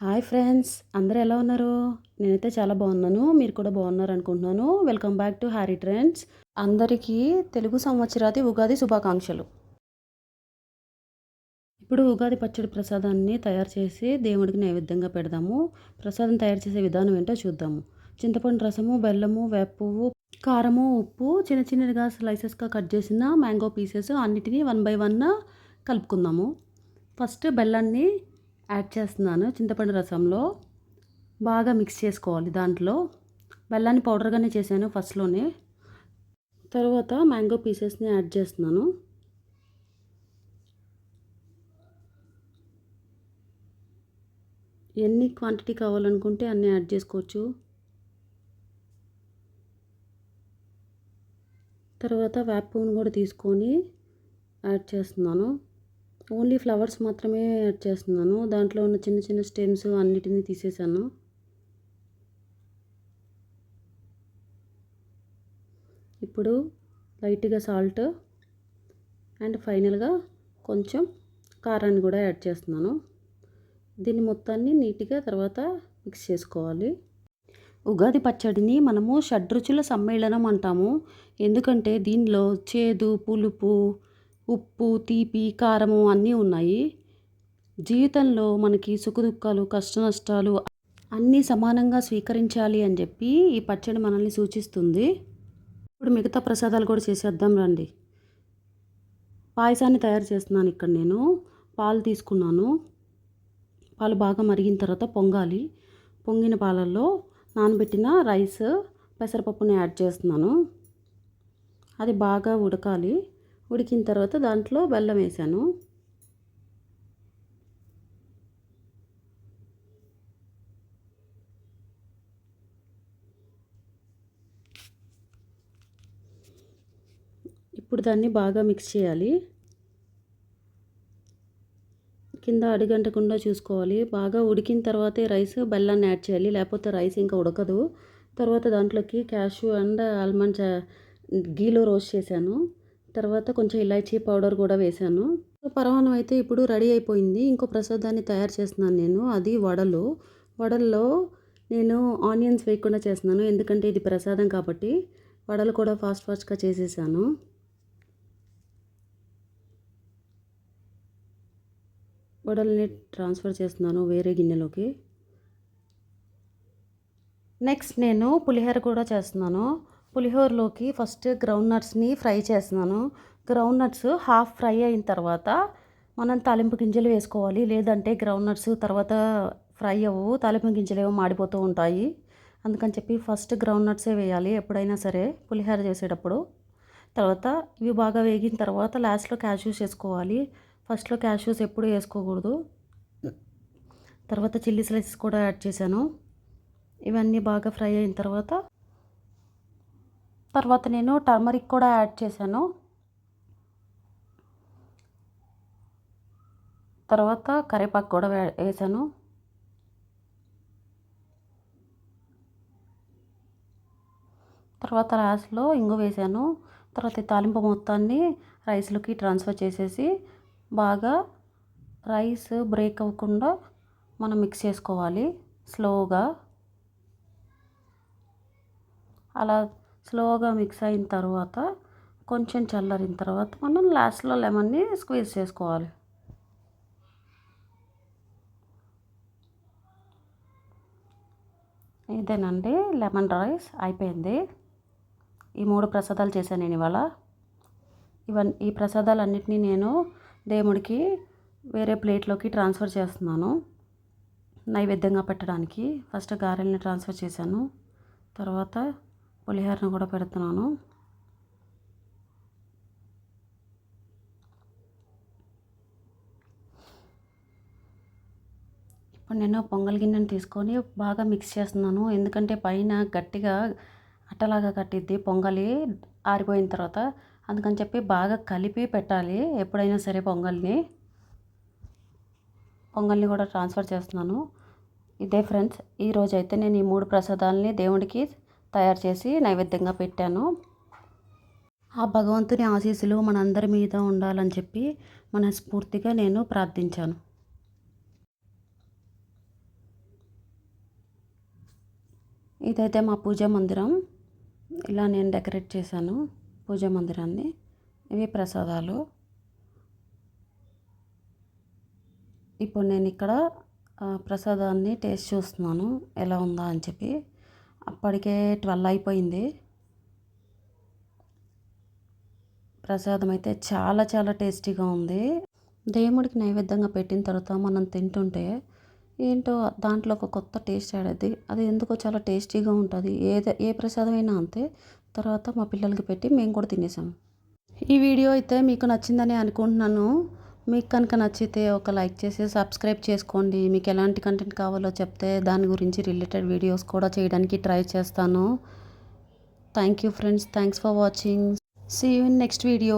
Hi friends అందరూ ఎలా ఉన్నారు? నేనైతే చాలా బాగున్నాను మీరు కూడా బాగున్నారు అనుకుంటున్నాను. Welcome back to Harry trends అందరికీ తెలుగు సంవత్సరాది ఉగాది శుభాకాంక్షలు. ఇప్పుడు ఉగాది పచ్చడి ప్రసాదాన్ని తయారు చేసి దేవుడికి నైవేద్యంగా పెడదాము. ప్రసాదం తయారు చేసే విధానం ఏంటో చూద్దాము. చింతపండు రసము బెల్లము వేపువ్వు కారము ఉప్పు చిన్న చిన్నగా స్లైసెస్గా కట్ చేసిన మ్యాంగో పీసెస్ అన్నిటినీ వన్ బై వన్ కలుపుకుందాము. ఫస్ట్ బెల్లాన్ని యాడ్ చేస్తున్నాను చింతపండు రసంలో. బాగా మిక్స్ చేసుకోవాలి దాంట్లో. బెల్లాన్ని పౌడర్గానే చేశాను ఫస్ట్లోనే. తర్వాత మ్యాంగో పీసెస్ని యాడ్ చేస్తున్నాను. ఎన్ని క్వాంటిటీ కావాలనుకుంటే అన్నీ యాడ్ చేసుకోవచ్చు. తర్వాత వేప కూడా తీసుకొని యాడ్ చేస్తున్నాను. ఓన్లీ ఫ్లవర్స్ మాత్రమే యాడ్ చేస్తున్నాను. దాంట్లో ఉన్న చిన్న చిన్న స్టెమ్స్ అన్నిటినీ తీసేసాను. ఇప్పుడు లైట్గా సాల్ట్ అండ్ ఫైనల్గా కొంచెం కారాన్ని కూడా యాడ్ చేస్తున్నాను. దీన్ని మొత్తాన్ని నీట్గా తర్వాత మిక్స్ చేసుకోవాలి. ఉగాది పచ్చడిని మనము షడ్రుచుల సమ్మేళనం అంటాము. ఎందుకంటే దీనిలో చేదు పులుపు ఉప్పు తీపి కారము అన్నీ ఉన్నాయి. జీవితంలో మనకి సుఖదుఖాలు కష్ట నష్టాలు అన్నీ సమానంగా స్వీకరించాలి అని చెప్పి ఈ పచ్చడి మనల్ని సూచిస్తుంది. ఇప్పుడు మిగతా ప్రసాదాలు కూడా చేసేద్దాం రండి. పాయసాన్ని తయారు చేస్తున్నాను ఇక్కడ నేను. పాలు తీసుకున్నాను. పాలు బాగా మరిగిన తర్వాత పొంగాలి. పొంగిన పాలల్లో నానబెట్టిన రైస్ పెసరపప్పుని యాడ్ చేస్తున్నాను. అది బాగా ఉడకాలి. ఉడికిన తర్వాత దాంట్లో బెల్లం వేసాను. ఇప్పుడు దాన్ని బాగా మిక్స్ చేయాలి. కింద అడుగంటకుండా చూసుకోవాలి. బాగా ఉడికిన తర్వాతే రైస్ బెల్లాన్ని యాడ్ చేయాలి. లేకపోతే రైస్ ఇంకా ఉడకదు. తర్వాత దాంట్లోకి క్యాషు అండ్ ఆల్మండ్ గీలో రోస్ట్ చేశాను. తర్వాత కొంచెం ఇలాచీ పౌడర్ కూడా వేశాను. పరమాణం అయితే ఇప్పుడు రెడీ అయిపోయింది. ఇంకో ప్రసాదాన్ని తయారు చేస్తున్నాను నేను. అది వడలు. వడల్లో నేను ఆనియన్స్ వేయకుండా చేస్తున్నాను. ఎందుకంటే ఇది ప్రసాదం కాబట్టి వడలు కూడా ఫాస్ట్ ఫాస్ట్గా చేసేసాను. వడల్ని ట్రాన్స్ఫర్ చేస్తున్నాను వేరే గిన్నెలోకి. నెక్స్ట్ నేను పులిహోర కూడా చేస్తున్నాను. పులిహోరలోకి ఫస్ట్ గ్రౌండ్ నట్స్ని ఫ్రై చేస్తున్నాను. గ్రౌండ్ నట్స్ హాఫ్ ఫ్రై అయిన తర్వాత మనం తాలింపు గింజలు వేసుకోవాలి. లేదంటే గ్రౌండ్ నట్స్ తర్వాత ఫ్రై అవ్వవు తాలింపు గింజలు ఏవో మాడిపోతూ ఉంటాయి. అందుకని చెప్పి ఫస్ట్ గ్రౌండ్ నట్సే వేయాలి ఎప్పుడైనా సరే పులిహోర చేసేటప్పుడు. తర్వాత ఇవి బాగా వేగిన తర్వాత లాస్ట్లో క్యాష్యూస్ వేసుకోవాలి. ఫస్ట్లో క్యాష్యూస్ ఎప్పుడు వేసుకోకూడదు. తర్వాత చిల్లీ స్లైసెస్ కూడా యాడ్ చేశాను. ఇవన్నీ బాగా ఫ్రై అయిన తర్వాత తర్వాత నేను టర్మరిక్ కూడా యాడ్ చేశాను. తర్వాత కరివేపాకు కూడా వేసాను తర్వాత లాస్ట్లో ఇంగు వేసాను తర్వాత తాలింపు మొత్తాన్ని రైస్లోకి ట్రాన్స్ఫర్ చేసేసి బాగా రైస్ బ్రేక్ అవ్వకుండా మనం మిక్స్ చేసుకోవాలి. స్లోగా అలా స్లోగా మిక్స్ అయిన తర్వాత కొంచెం చల్లారిన తర్వాత మనం లాస్ట్లో లెమన్ని స్క్వీజ్ చేసుకోవాలి. ఇదేనండి లెమన్ రైస్ అయిపోయింది. ఈ మూడు ప్రసాదాలు చేశాను నేను ఇవాళ. ఇవన్నీ ఈ ప్రసాదాలన్నింటినీ నేను దేవుడికి వేరే ప్లేట్లోకి ట్రాన్స్ఫర్ చేస్తున్నాను. నైవేద్యంగా పెట్టడానికి. ఫస్ట్ గారెల్ని ట్రాన్స్ఫర్ చేశాను. తర్వాత పులిహోరను కూడా పెడుతున్నాను. ఇప్పుడు నేను పొంగల్ గిన్నెని తీసుకొని బాగా మిక్స్ చేస్తున్నాను. ఎందుకంటే పైన గట్టిగా అట్టలాగా కట్టిద్ది పొంగలి ఆరిపోయిన తర్వాత. అందుకని చెప్పి బాగా కలిపి పెట్టాలి ఎప్పుడైనా సరే పొంగల్ని. పొంగల్ని కూడా ట్రాన్స్ఫర్ చేస్తున్నాను. ఇదే ఫ్రెండ్స్ ఈరోజు అయితే నేను ఈ మూడు ప్రసాదాలని దేవుడికి తయారు చేసి నైవేద్యంగా పెట్టాను. ఆ భగవంతుని ఆశీస్సులు మనందరి మీద ఉండాలని చెప్పి మనస్ఫూర్తిగా నేను ప్రార్థించాను. ఇదైతే మా పూజా మందిరం. ఇలా నేను డెకరేట్ చేశాను పూజా మందిరాన్ని. ఇవి ప్రసాదాలు. ఇప్పుడు నేను ఇక్కడ ప్రసాదాన్ని టేస్ట్ చూస్తున్నాను ఎలా ఉందా అని చెప్పి. అప్పటికే ట్వెల్వ్ అయిపోయింది. ప్రసాదం అయితే చాలా చాలా టేస్టీగా ఉంది. దేవుడికి నైవేద్యంగా పెట్టిన తర్వాత మనం తింటుంటే ఏంటో దాంట్లో ఒక కొత్త టేస్ట్ ఆడేది అది ఎందుకో చాలా టేస్టీగా ఉంటుంది. ఏది ఏ ప్రసాదం అయినా అంతే. తర్వాత మా పిల్లలకి పెట్టి మేము కూడా తినేసాం. ఈ వీడియో అయితే మీకు నచ్చిందని అనుకుంటున్నాను. మీకు కనుక నచ్చితే ఒక లైక్ చేసి సబ్స్క్రైబ్ చేసుకోండి. మీకు ఎలాంటి కంటెంట్ కావాలో చెప్తే దాని గురించి రిలేటెడ్ వీడియోస్ కూడా చేయడానికి ట్రై చేస్తాను. Thank you friends. Thanks for watching. See you in next video